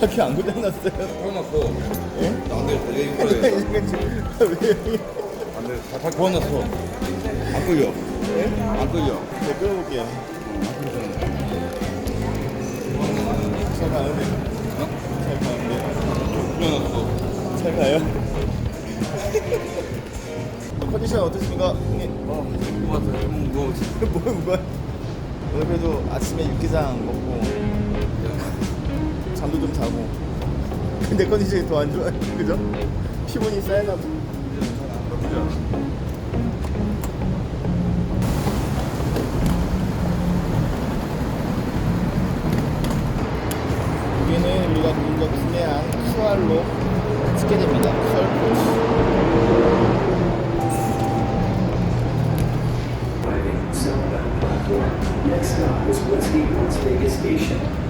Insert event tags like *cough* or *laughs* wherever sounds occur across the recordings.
바퀴 안 고장났어요. 구워놨어. 예? 안돼, 이거 이거래. 왜? 안돼, 다 구워놨어. 안 끌려. 예? 안 끌려. 네, 끌어볼게요. 잘 가는데. 잘 가는데. 구워놨어. 잘 가요. 컨디션 어떠십니까, 형님? 어, 구워놨어. 좀 무거워지. 뭐 뭐야? *laughs* 오늘 그래도 아침에 육개장 먹고 잠도 좀 자고. *laughs* 근데 컨디션이 더 안 좋아요, *laughs* 그죠? 피곤이 쌓여나 봐. 여기는 우리가 먼저 구매한 수알로 찍게 됩니다. 수알 코스. Next is Westgate Las Vegas Station.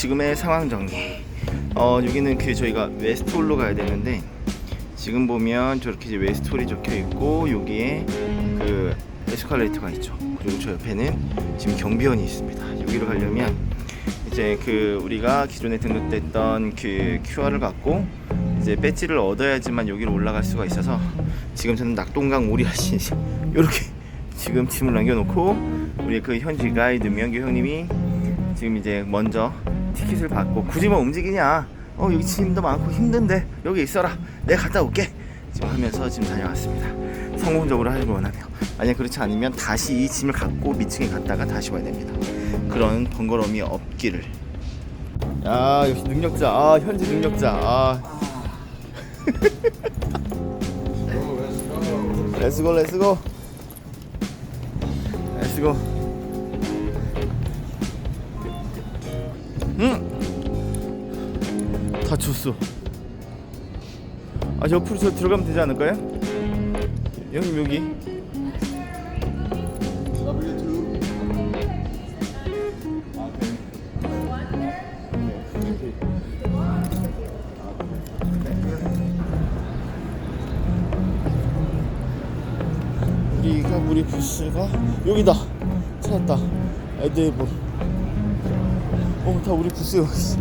지금의 상황 정리. 어 여기는 그 저희가 웨스트홀로 가야 되는데 지금 보면 저렇게 이제 웨스트홀이 적혀 있고 여기에 그 에스컬레이터가 있죠. 그리고 저 옆에는 지금 경비원이 있습니다. 여기로 가려면 이제 그 우리가 기존에 등록됐던 그 QR을 갖고 이제 배지를 얻어야지만 여기로 올라갈 수가 있어서 지금 저는 낙동강 오리아시 *laughs* 이렇게 지금 짐을 남겨놓고 우리 그 현지 가이드 명규 형님이 지금 이제 먼저 티켓을 받고 굳이 뭐 움직이냐. 어 여기 짐도 많고 힘든데 여기 있어라. 내가 갔다 올게. 지금 하면서 지금 다녀왔습니다. 성공적으로 하길 원하네요. 만약 그렇지 않으면 다시 이 짐을 갖고 미층에 갔다가 다시 와야 됩니다. 그런 번거로움이 없기를. 야 역시 능력자. 아 현지 능력자. 아. 렛츠고 렛츠고 렛츠고 응. 다 줬어. 아 옆으로 저 들어가면 되지 않을까요? 형님 여기. 우리가 우리 부스가 여기다 찾았다 에드에본 어다 우리 있어